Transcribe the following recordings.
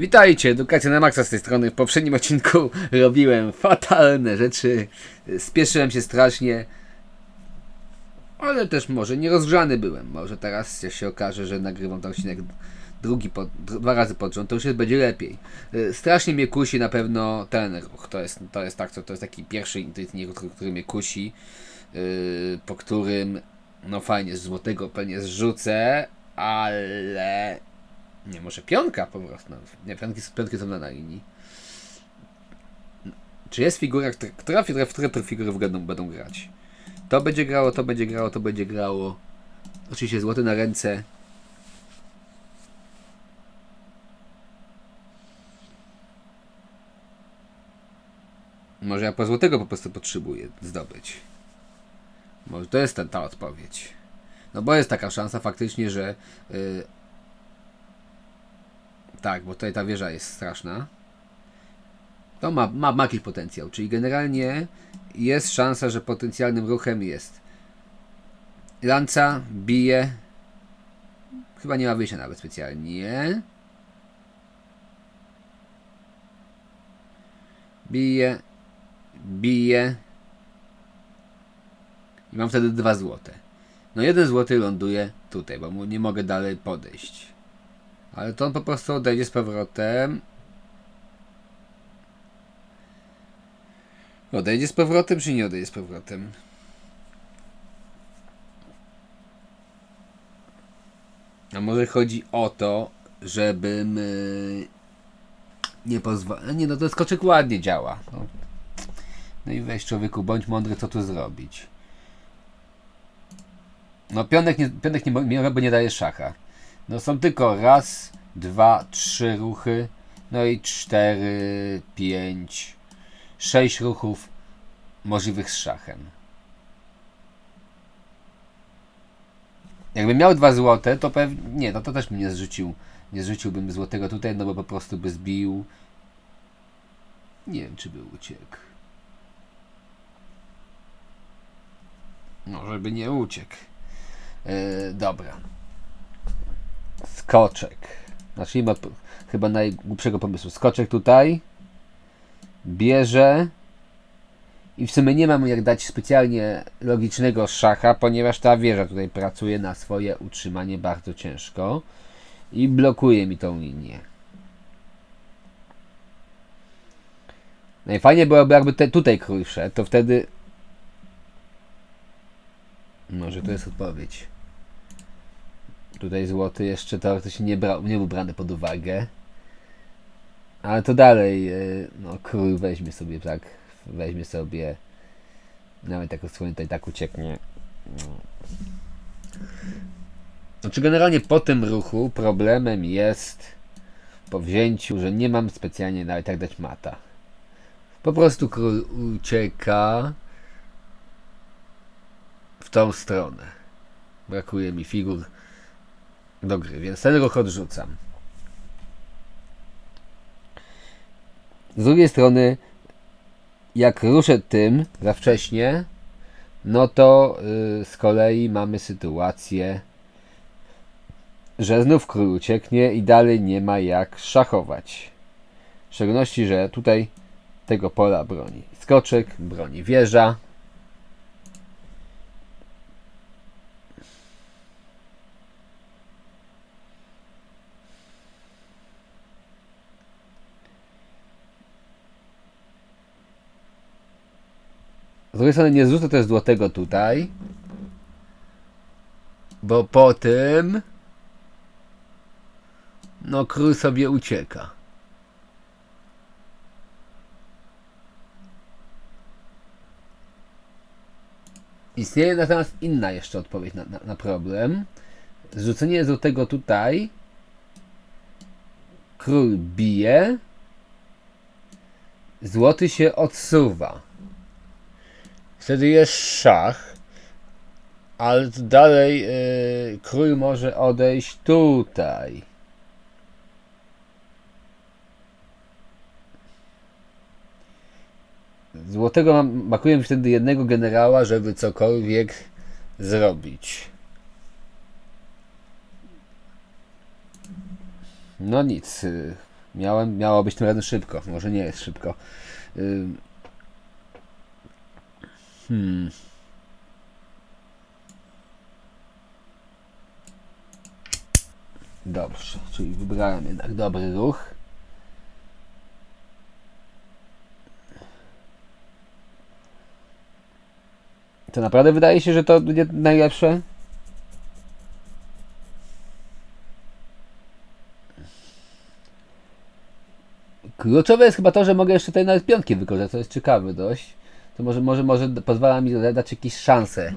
Witajcie, Edukacja na Maxa z tej strony. W poprzednim odcinku robiłem fatalne rzeczy. Spieszyłem się strasznie. Ale też może nie rozgrzany byłem. Może teraz się okaże, że nagrywam ten odcinek drugi po, dwa razy pod rząd, to już będzie lepiej. Y, Strasznie mnie kusi na pewno ten ruch. To jest, to jest tak, co- to jest taki pierwszy intuicyjny ruch, który, mnie kusi. y, Po którym no fajnie, z złotego pewnie zrzucę, ale nie, może pionka po prostu. No, nie, pionki, pionki są na linii. Czy jest figura, która, która, która, które te figury będą, będą grać? To będzie grało, to będzie grało, to będzie grało. Oczywiście złoty na ręce. Może ja po złotego po prostu potrzebuję zdobyć. Może to jest ta, ta odpowiedź. No bo jest taka szansa faktycznie, że y, tak, bo tutaj ta wieża jest straszna. To ma, ma, ma jakiś potencjał, czyli generalnie jest szansa, że potencjalnym ruchem jest lanca, bije. Chyba nie ma wyjścia nawet specjalnie. Bije, bije. I mam wtedy dwa złote. No jeden złoty ląduje tutaj, bo mu nie mogę dalej podejść. Ale to on po prostu odejdzie z powrotem. Odejdzie z powrotem, czy nie odejdzie z powrotem? A może chodzi o to, żebym yy, nie pozwolił. Nie, no to skoczek ładnie działa. No. no i weź człowieku, bądź mądry, co tu zrobić. No pionek nie, pionek nie, nie, nie daje szacha. No są tylko raz, dwa, trzy ruchy, no i cztery, pięć, sześć ruchów możliwych z szachem. Jakbym miał dwa złote, to pewnie. Nie, no to też bym nie zrzucił. Nie zrzuciłbym złotego tutaj, no bo po prostu by zbił. Nie wiem, czy by uciekł. No, żeby nie uciekł. Yy, dobra. Skoczek. Zacznijmy od chyba najgłupszego pomysłu. Skoczek tutaj. Bierze. I w sumie nie mam jak dać specjalnie logicznego szacha, ponieważ ta wieża tutaj pracuje na swoje utrzymanie bardzo ciężko. I blokuje mi tą linię. Najfajniej byłoby jakby te, tutaj król to wtedy... Może to jest odpowiedź. Tutaj złoty jeszcze teoretycznie nie, brał, nie był brany pod uwagę. Ale to dalej, e, no król weźmie sobie tak, weźmie sobie, nawet jak osłonię tutaj tak ucieknie. Znaczy generalnie po tym ruchu problemem jest po wzięciu, że nie mam specjalnie nawet jak dać mata. Po prostu król ucieka w tą stronę. Brakuje mi figur do gry, więc ten ruch odrzucam. Z drugiej strony, jak ruszę tym za wcześnie, no to y, z kolei mamy sytuację, że znów król ucieknie i dalej nie ma jak szachować. W szczególności, że tutaj tego pola broni skoczek, broni wieża. Drugiej strony nie zrzucę też złotego tutaj, bo po tym no król sobie ucieka. Istnieje natomiast inna jeszcze odpowiedź na, na, na problem. Zrzucenie złotego tutaj. Król bije. Złoty się odsuwa. Wtedy jest szach. Ale dalej yy, król może odejść tutaj. Złotego mam, brakuje wtedy jednego generała, żeby cokolwiek zrobić. No nic. y, Miałem, miało być tym razem szybko. Może nie jest szybko. Ym. Hmm. Dobrze, czyli wybrałem jednak dobry ruch. To naprawdę wydaje się, że to będzie najlepsze? Kluczowe jest chyba to, że mogę jeszcze tutaj nawet piątki wykorzystać, to jest ciekawe dość. To może, może, może pozwala mi dać jakieś szanse.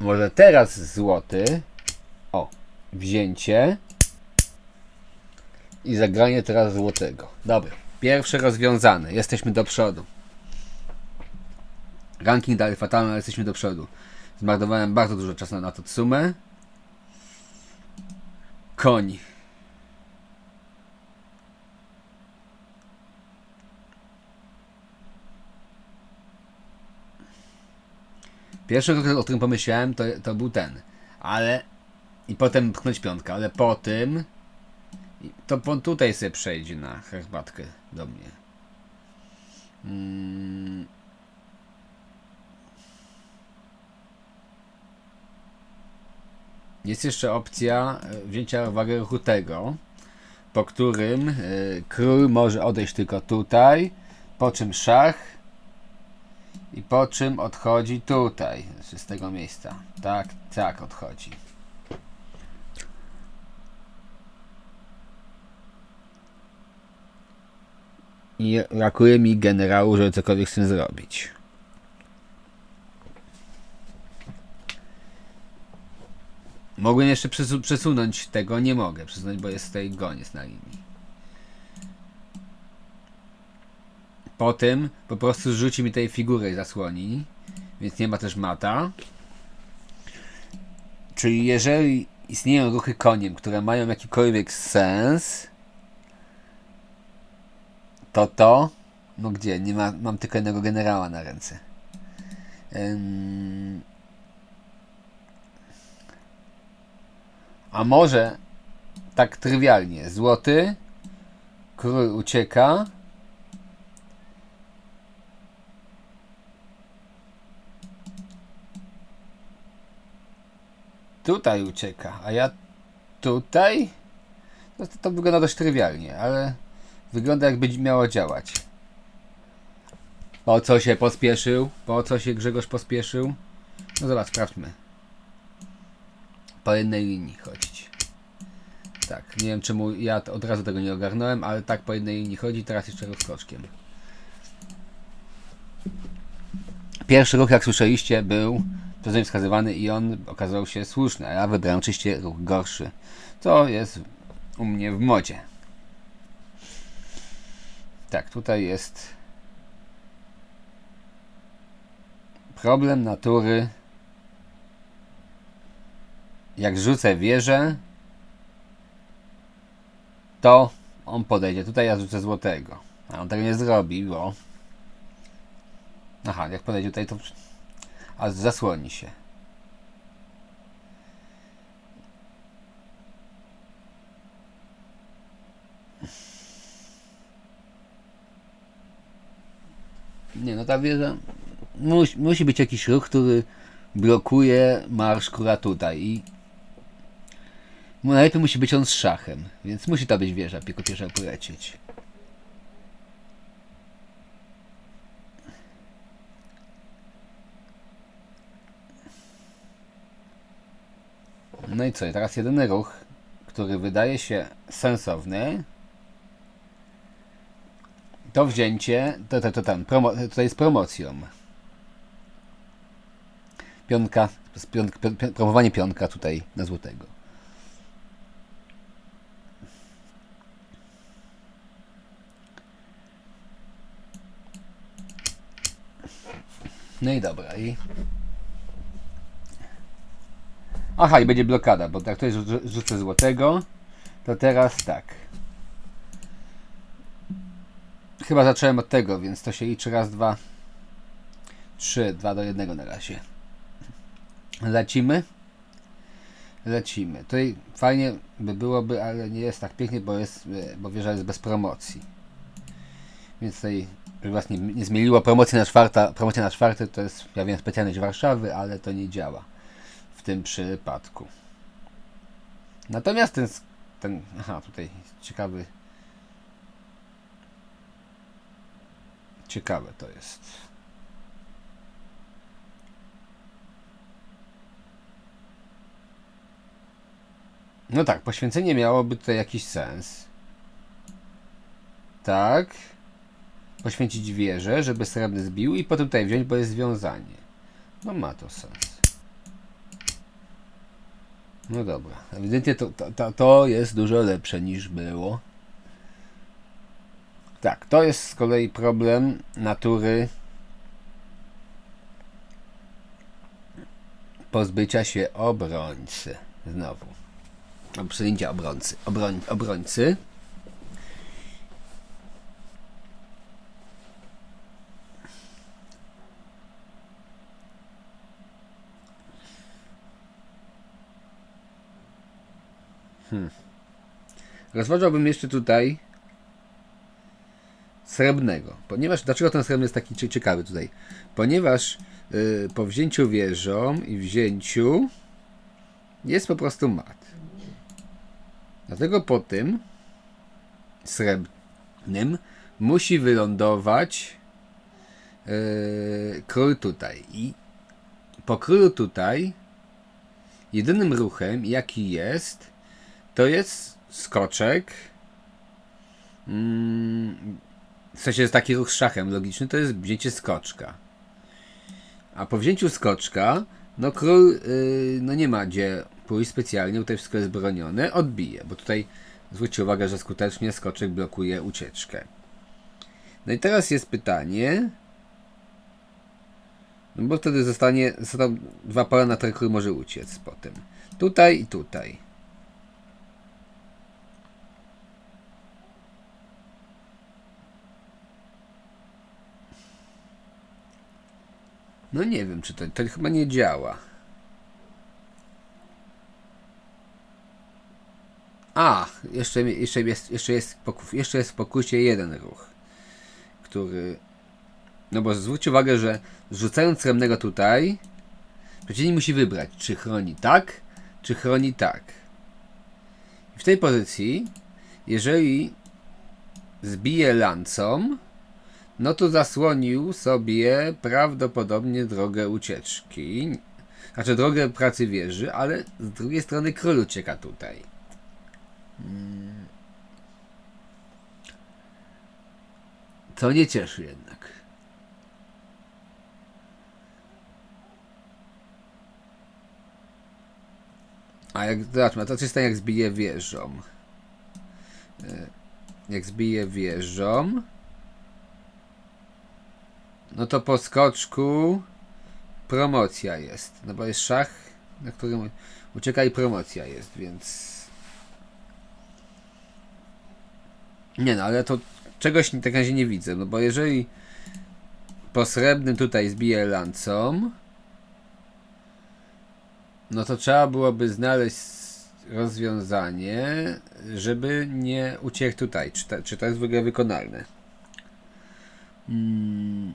Może teraz złoty. O, wzięcie. I zagranie teraz złotego. Dobra, pierwsze rozwiązane. Jesteśmy do przodu. Ranking dalej fatalny, ale jesteśmy do przodu. Zmarnowałem bardzo dużo czasu na to sumę. Koń. Pierwszy o którym pomyślałem, to, to był ten. Ale. I potem pchnąć piątkę, ale po tym. To on tutaj sobie przejdzie na herbatkę do mnie. Mm. Jest jeszcze opcja e, wzięcia uwagę ruchu tego, po którym e, król może odejść tylko tutaj, po czym szach i po czym odchodzi tutaj, znaczy z tego miejsca. Tak, tak odchodzi. I brakuje mi generału, żeby cokolwiek z tym zrobić. Mogłem jeszcze przesu- przesunąć tego, nie mogę przesunąć, bo jest tutaj goniec na linii. Po tym po prostu rzuci mi tej figurę i zasłoni, więc nie ma też mata. Czyli jeżeli istnieją ruchy koniem, które mają jakikolwiek sens, to to, no gdzie, nie ma, mam tylko jednego generała na ręce. A może tak trywialnie, złoty, król ucieka, tutaj ucieka, a ja tutaj? No to, to wygląda dość trywialnie, ale wygląda jakby miało działać. Po co się pospieszył? Po co się Grzegorz pospieszył? No zobacz, sprawdźmy. Po jednej linii chodzić. Tak, nie wiem czemu ja od razu tego nie ogarnąłem, ale tak po jednej linii chodzi, teraz jeszcze rozkroczkiem. Pierwszy ruch, jak słyszeliście, był przeze mnie wskazywany i on okazał się słuszny, a ja wybrałem oczywiście ruch gorszy. To jest u mnie w modzie. Tak, tutaj jest problem natury. Jak rzucę wieżę, to on podejdzie. Tutaj ja rzucę złotego. A on tego nie zrobi, bo... Aha, jak podejdzie tutaj, to... A zasłoni się. Nie, no ta wieża... Musi, musi być jakiś ruch, który blokuje marsz króla tutaj i najlepiej musi być on z szachem, więc musi ta być wieża, jako pierwsza polecieć. No i co? I teraz jedyny ruch, który wydaje się sensowny, to wzięcie, to, to, to tam, promo, tutaj z promocją. Pionka, pion, pion, promowanie pionka tutaj na złotego. No i dobra, i... Aha, i będzie blokada, bo jak tutaj rzu- rzucę złotego, to teraz tak. Chyba zacząłem od tego, więc to się liczy raz, dwa, trzy, dwa do jednego na razie. Lecimy. lecimy. Tutaj fajnie by byłoby, ale nie jest tak pięknie, bo, jest, e, bo wieża jest bez promocji. Więc tutaj, was nie, zmieniło promocji na czwarta, promocja na czwarty to jest, ja wiem, specjalność Warszawy, ale to nie działa tym przypadku. Natomiast ten, ten aha, tutaj ciekawy, ciekawe to jest. No tak, poświęcenie miałoby tutaj jakiś sens. Tak. Poświęcić wieżę, żeby srebrny zbił i potem tutaj wziąć, bo jest związanie. No ma to sens. No dobra. Ewidentnie to, to, to, jest dużo lepsze niż było. Tak, to jest z kolei problem natury pozbycia się obrońcy. Znowu. Przejęcia obrońcy. Obroń, obrońcy. Hmm. Rozważałbym jeszcze tutaj srebrnego. Ponieważ, dlaczego ten srebrny jest taki cie- ciekawy tutaj? Ponieważ y, po wzięciu wieżą i wzięciu jest po prostu mat. Dlatego po tym srebrnym musi wylądować yy, król tutaj. I po królu tutaj jedynym ruchem, jaki jest, to jest skoczek. Mm, w sensie jest taki ruch z szachem logiczny, to jest wzięcie skoczka. A po wzięciu skoczka, no król yy, no nie ma gdzie pójść specjalnie, tutaj wszystko jest bronione, odbije, bo tutaj zwróćcie uwagę, że skutecznie skoczek blokuje ucieczkę. No i teraz jest pytanie, no bo wtedy zostanie, zostaną dwa pola, na które król może uciec potem. Tutaj i tutaj. No nie wiem, czy to, to chyba nie działa. A, jeszcze, jeszcze, jest, jeszcze, jest, jeszcze jest w pokusie jeden ruch, który... No bo zwróć uwagę, że rzucając srebrnego tutaj, przeciwnik musi wybrać, czy chroni tak, czy chroni tak. W tej pozycji, jeżeli zbije lancą, no to zasłonił sobie prawdopodobnie drogę ucieczki. Znaczy drogę pracy wieży, ale z drugiej strony król ucieka tutaj. To nie cieszy jednak. A jak, zobaczmy, to co się stanie jak zbije wieżą? E, Jak zbije wieżą, no to po skoczku promocja jest. No bo jest szach, na którym ucieka i promocja jest, więc... Nie no, ale to czegoś tak na razie nie widzę, no bo jeżeli po srebrnym tutaj zbije lancą, no to trzeba byłoby znaleźć rozwiązanie, żeby nie uciekł tutaj. Czy, czy to jest w ogóle wykonalne? Mm.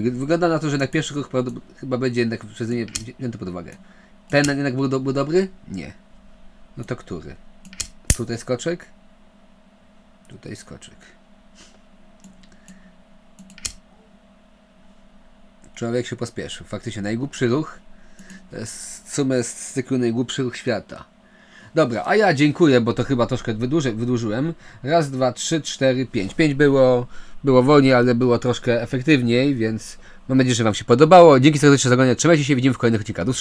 Wygląda na to, że jednak pierwszy ruch chyba będzie jednak przeze mnie wzię- wzięty pod uwagę. Ten jednak był, do, był dobry? Nie. No to który? Tutaj skoczek? Tutaj skoczek. Człowiek się pospieszył. Faktycznie najgłupszy ruch to jest sumę z cyklu najgłupszy ruch świata. Dobra, a ja dziękuję, bo to chyba troszkę wydłuży, wydłużyłem. Raz, dwa, trzy, cztery, pięć. Pięć było, było wolniej, ale było troszkę efektywniej, więc mam nadzieję, że Wam się podobało. Dzięki serdecznie za oglądanie. Trzymajcie się, widzimy w kolejnych odcinkach. Do.